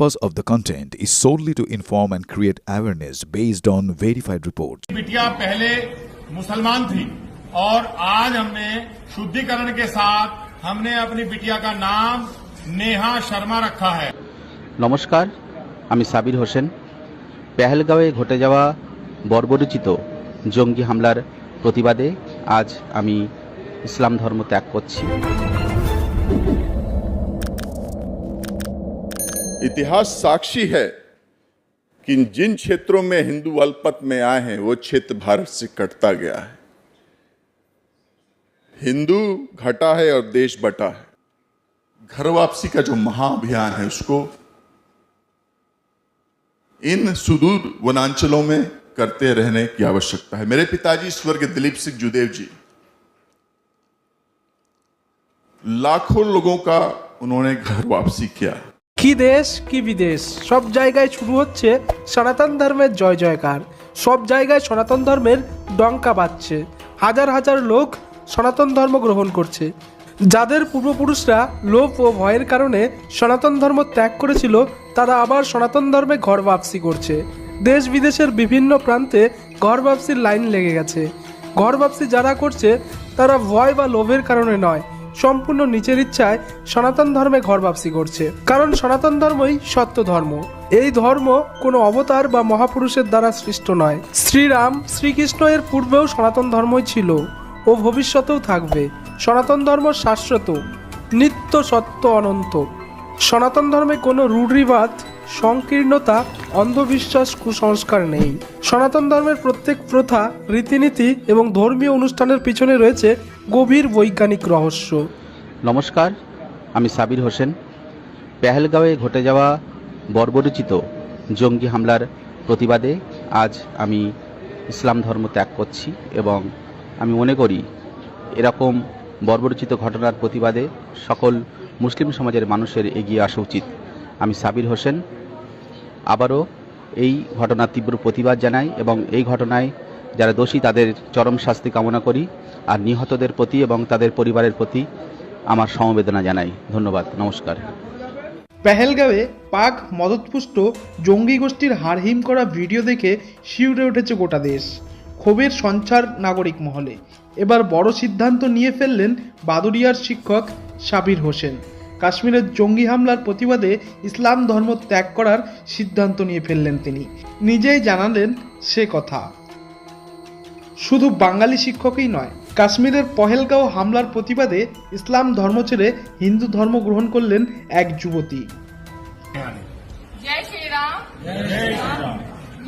purpose of the content is solely to inform and create awareness based on verified reports. बिटिया पहले मुसलमान थी और आज हमने शुद्धिकरण के साथ हमने अपनी बिटिया का नाम नेहा शर्मा रखा है নমস্কার আমি সাবির হোসেন পেহেলগাঁওয়ে ঘটে যাওয়া বর্বরোচিত জঙ্গি হামলার প্রতিবাদে আজ আমি ইসলাম ধর্ম ত্যাগ করছি इतिहास साक्षी है कि जिन क्षेत्रों में हिंदू अल्पत में आए हैं, वो क्षेत्र भारत से कटता गया है। हिंदू घटा है और देश बटा है। घर वापसी का जो महाअभियान है उसको इन सुदूर वनांचलों में करते रहने की आवश्यकता है। मेरे पिताजी स्वर्गीय दिलीप सिंह जुदेव जी, लाखों लोगों का उन्होंने घर वापसी किया। কি দেশ, কি বিদেশ? সব জায়গায় শুরু হচ্ছে সনাতন ধর্মের জয় জয়কার। সব জায়গায় সনাতন ধর্মের ডঙ্কা বাজছে। হাজার হাজার লোক সনাতন ধর্ম গ্রহণ করছে। যাদের পূর্বপুরুষরা লোভ ও ভয়ের কারণে সনাতন ধর্ম ত্যাগ করেছিল, তারা আবার সনাতন ধর্মে ঘর বাপসি করছে। দেশ বিদেশের বিভিন্ন প্রান্তে ঘর বাপসির লাইন লেগে গেছে। ঘর বাপসি যারা করছে, তারা ভয় বা লোভের কারণে নয়। সম্পূর্ণ নিচের ইচ্ছায় সনাতন ধর্মে ঘর বাপসি করছে। কারণ সনাতন ধর্মই সত্য ধর্ম। এই ধর্ম কোনো অবতার বা মহাপুরুষের দ্বারা সৃষ্ট নয়। শ্রীরাম শ্রীকৃষ্ণ এর পূর্বেও সনাতন ধর্মই ছিল ও ভবিষ্যতেও থাকবে। সনাতন ধর্ম শাশ্বত, নিত্য সত্য অনন্ত। সনাতন ধর্মে কোনো রূঢ়িবাদ সংকীর্ণতা, অন্ধবিশ্বাস, কুসংস্কার নেই। সনাতন ধর্মের প্রত্যেক প্রথা, রীতিনীতি এবং ধর্মীয় অনুষ্ঠানের পিছনে রয়েছে গভীর বৈজ্ঞানিক রহস্য। নমস্কার, আমি সাবির হোসেন। পেহেলগাঁওয়ে ঘটে যাওয়া বর্বরোচিত জঙ্গি হামলার প্রতিবাদে আজ আমি ইসলাম ধর্ম ত্যাগ করছি এবং আমি মনে করি এরকম বর্বরোচিত ঘটনার প্রতিবাদে সকল মুসলিম সমাজের মানুষের এগিয়ে আসা উচিত। আমি সাবির হোসেন আবারও এই ঘটনার তীব্র প্রতিবাদ জানাই এবং এই ঘটনায় যারা দোষী, তাদের চরম শাস্তি কামনা করি আর নিহতদের প্রতি এবং তাদের পরিবারের প্রতি আমার সমবেদনা জানাই। ধন্যবাদ। নমস্কার। পেহেলগাঁওয়ে পাক মদতপুষ্ট জঙ্গি গোষ্ঠীর হারহিম করা ভিডিও দেখে শিউরে উঠেছে গোটা দেশ। ক্ষোভের সঞ্চার নাগরিক মহলে। এবার বড় সিদ্ধান্ত নিয়ে ফেললেন বাদুরিয়ার শিক্ষক সাবির হোসেন। কাশ্মীরের জঙ্গি হামলার প্রতিবাদে ইসলাম ধর্ম ত্যাগ করার সিদ্ধান্ত নিয়ে ফেললেন তিনি নিজেই জানালেন সে কথা শুধু বাঙালি শিক্ষকই নয় কাশ্মীরের পহেলগাঁও হামলার প্রতিবাদে ইসলাম ধর্ম ছেড়ে হিন্দু ধর্ম গ্রহণ করলেন এক যুবতী जय श्री राम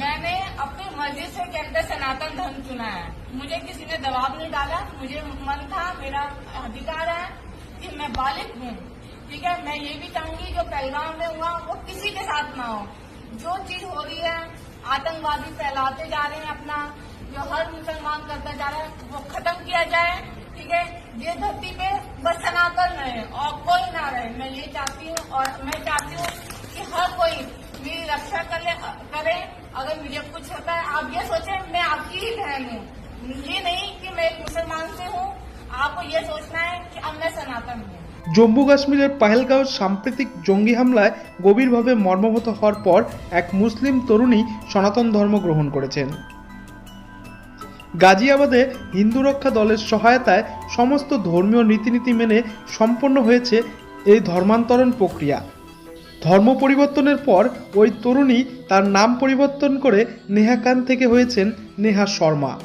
मैंने अपनी मर्जी से कहते सनातन धर्म चुना है मुझे किसी ने दबाव नहीं डाला मुझे मन था मेरा अधिकार है कि मैं बालिक हूँ ठीक है, मैं ये भी चाहूँगी जो पहलगाम में हुआ, वो किसी के साथ ना हो। जो चीज़ हो रही है, आतंकवादी फैलाते जा रहे हैं अपना, जो हर मुसलमान करता जा रहा है, वो खत्म किया जाए, ठीक है? ये धरती पे बस सनातन रहे और कोई ना रहे। मैं ये चाहती हूँ और मैं चाहती हूँ कि हर कोई मेरी रक्षा कर ले करे। अगर मुझे कुछ होता है, आप ये सोचें, मैं आपकी ही बहन हूँ। ये नहीं कि मैं एक मुसलमान से हूँ। आपको ये सोचना है कि अब मैं सनातन हूँ। জম্মু কাশ্মীরের পাহেলগাঁও সাম্প্রতিক জঙ্গি হামলায় গভীরভাবে মর্মাহত হওয়ার পর এক মুসলিম তরুণী সনাতন ধর্ম গ্রহণ করেছেন। গাজিয়াবাদে হিন্দু রক্ষা দলের সহায়তায় সমস্ত ধর্মীয় রীতিনীতি মেনে সম্পন্ন হয়েছে এই ধর্মান্তরণ প্রক্রিয়া। ধর্ম পরিবর্তনের পর ওই তরুণী তার নাম পরিবর্তন করে নেহা খান থেকে হয়েছেন নেহা শর্মা।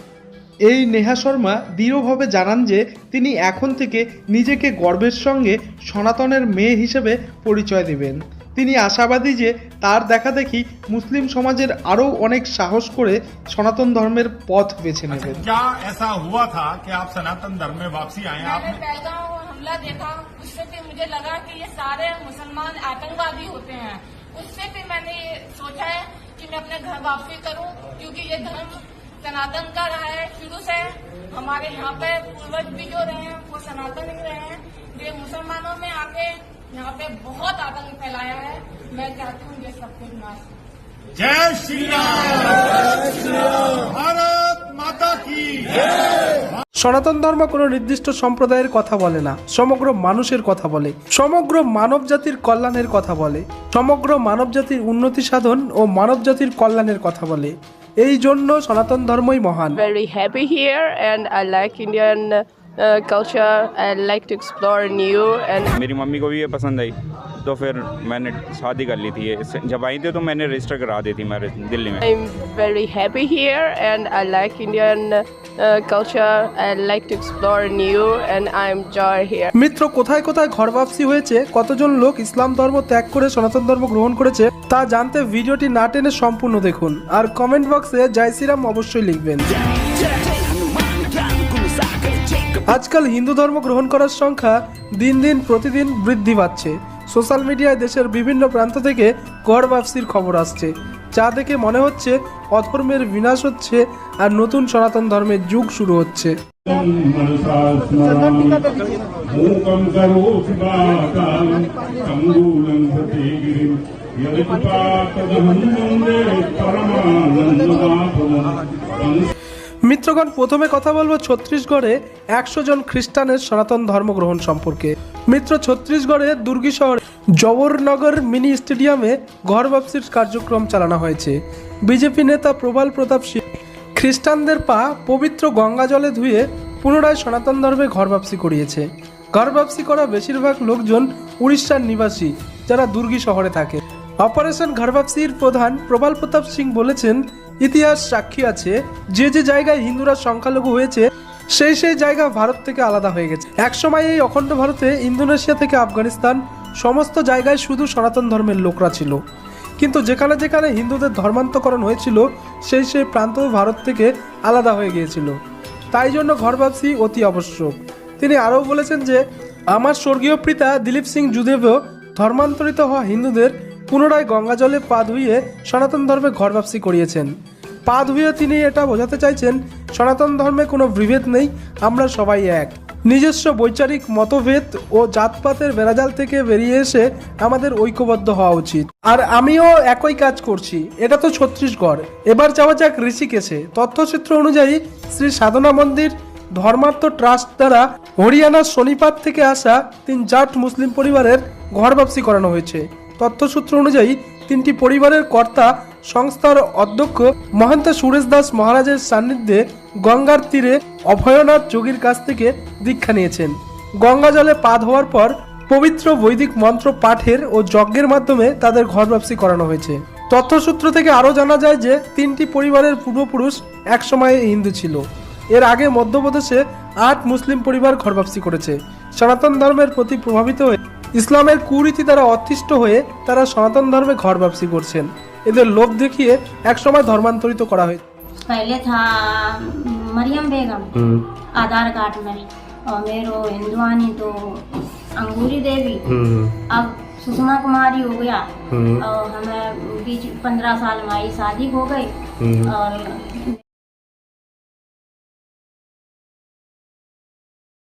এই নেহা শর্মা দৃঢ়ভাবে জানান যে তিনি এখন থেকে নিজেকে গর্বের সঙ্গে সনাতনের মেয়ে হিসেবে পরিচয় দেবেন তিনি আশাবাদী যে তার দেখা দেখি মুসলিম সমাজের আরও অনেক সাহস করে সনাতন ধর্মের পথ বেছে নেবেন क्या ऐसा हुआ था कि आप सनातन धर्म में वापसी आए मैंने आपने पहलगाम हमला देखा उससे फिर मुझे लगा कि ये सारे मुसलमान आतंकवादी होते हैं उससे फिर मैंने ये सोचा है कि मैं अपने घर वापसी करूं क्योंकि ये धर्म सनातन का रहा है शुरू से हमारे यहाँ पे पूर्वज भी जो रहे हैं वो सनातन ही रहे हैं ये मुसलमानों में आके यहाँ पे बहुत आतंक फैलाया है मैं चाहती हूँ ये सब कुछ नाश हो। जय श्री राम भारत माता की সনাতন ধর্ম কোনো নির্দিষ্ট সম্প্রদায়ের কথা বলে না সমগ্র মানুষের কথা বলে সমগ্র মানব জাতির কল্যাণের কথা বলে সমগ্র মানব জাতির উন্নতি সাধন ও মানব জাতির কল্যাণের কথা বলে এই জন্য সনাতন ধর্মই মহান happy here and I like Indian uh, culture. I like to explore new and मेरी मम्मी को भी ये पसंद आई तो फिर मैंने शादी कर ली थी ये इससे- जब आई थी तो मैंने रजिस्टर करा दी थी मैरिज दिल्ली में I'm very happy here and I like Indian uh, culture. I like to explore new and I enjoy here. মিত্র কোথায় কোথায় ঘর বাপসি হয়েছে কতজন লোক ইসলাম ধর্ম ত্যাগ করে সনাতন ধর্ম গ্রহণ করেছে তা জানতে ভিডিওটি না টেনে সম্পূর্ণ দেখুন আর কমেন্ট বক্সে জয় শ্রীরাম অবশ্যই লিখবেন আজকাল হিন্দু ধর্ম গ্রহণ করার সংখ্যা দিন দিন, প্রতিদিন বৃদ্ধি পাচ্ছে। সোশ্যাল মিডিয়ায় দেশের বিভিন্ন প্রান্ত থেকে গড় বাপসির খবর আসছে। যা দেখে মনে হচ্ছে অধর্মের বিনাশ হচ্ছে আর নতুন সনাতন ধর্মের যুগ শুরু হচ্ছে। মিত্রগণ প্রথমে কথা বলব ছত্তিশগড়ে একশো জন খ্রিস্টানের সনাতন ধর্ম গ্রহণ সম্পর্কে। মিত্র ছত্তিশগড়ে দুর্গী শহরে জওহরনগর মিনি স্টেডিয়ামে ঘর বাপসির কার্যক্রম চালানো হয়েছে। বিজেপি নেতা প্রবাল প্রতাপ সিং খ্রিস্টানদের পা পবিত্র গঙ্গা জলে ধুয়ে পুনরায় সনাতন ধর্মে ঘর বাপসি করিয়েছে। ঘর বাপসি করা বেশিরভাগ লোকজন উড়িষ্যার নিবাসী যারা দুর্গী শহরে থাকে। অপারেশন ঘরবাপসির প্রধান প্রবাল প্রতাপ সিং বলেছেন ইতিহাস সাক্ষী আছে, যে যে জায়গায় হিন্দুরা সংখ্যালঘু হয়েছে, সেই সেই জায়গা ভারত থেকে আলাদা হয়ে গেছে। একসময় এই অখণ্ড ভারতে ইন্দোনেশিয়া থেকে আফগানিস্তান, সমস্ত জায়গায় শুধু সনাতন ধর্মের লোকরা ছিল। কিন্তু যেখানে যেখানে হিন্দুদের ধর্মান্তকরণ হয়েছিল, সেই সেই প্রান্ত ভারত থেকে আলাদা হয়ে গিয়েছিল। তাই জন্য ঘরবাপসি অতি আবশ্যক। তিনি আরও বলেছেন যে, আমার স্বর্গীয় পিতা দিলীপ সিং যুদেবও ধর্মান্তরিত হওয়া হিন্দুদের পুনরায় গঙ্গা জলে পা ধুইয়ে সনাতন ধর্মে ঘর ঘরবাপসি করিয়েছেন। পা ধুয়ে তিনি এটা বোঝাতে চাইছেন, সনাতন ধর্মে কোনো বিভেদ নেই, আমরা সবাই এক। নিজস্ব বৈচারিক মতভেদ ও জাতপাতের বেড়াজাল থেকে বেরিয়ে এসে আমাদের ঐক্যবদ্ধ হওয়া উচিত। আর আমিও একই কাজ করছি, এটা তো ছত্তিশগড়। এবার যাওয়া যাক ঋষিকেশে। তথ্যচিত্র অনুযায়ী শ্রী সাধনা মন্দির, ধর্মার্থ ট্রাস্ট দ্বারা হরিয়ানার শনিপাত থেকে আসা তিন জাট মুসলিম পরিবারের ঘরবাপসি করানো হয়েছে। তথ্যসূত্র অনুযায়ী, তিনটি পরিবারের কর্তা সংস্থার অধ্যক্ষ মহান্ত সুরেশ দাস মহারাজের সান্নিধ্যে গঙ্গার তীরে অভয়নাথ যোগীর কাছ থেকে দীক্ষা নিয়েছেন। গঙ্গা জলে পা ধোয়ার পর পবিত্র বৈদিক মন্ত্র পাঠের ও যজ্ঞের মাধ্যমে তাদের ঘর ঘরবাপসি করানো হয়েছে। তথ্যসূত্র থেকে আরও জানা যায় যে, তিনটি পরিবারের পূর্বপুরুষ একসময়ে হিন্দু ছিল। এর আগে মধ্যপ্রদেশে আট মুসলিম পরিবার ঘর ঘরবাপসি করেছে। সনাতন ধর্মের প্রতি প্রভাবিত হয়ে ইসলামের কুরীতি দ্বারা অতিষ্ঠ হয়ে তারা সনাতন ধর্মে ঘরবাপসি করছেন এদের লোভ দেখিয়ে একসময় ধর্মান্তরিত করা হয়েছে पहले था मरियम बेगम आधार कार्ड में और मेरो हिंदुआनी तो अंगूरी देवी अब सुषमा कुमारी हो गया और हमें बीच पंद्रह साल में आई शादी हो गई और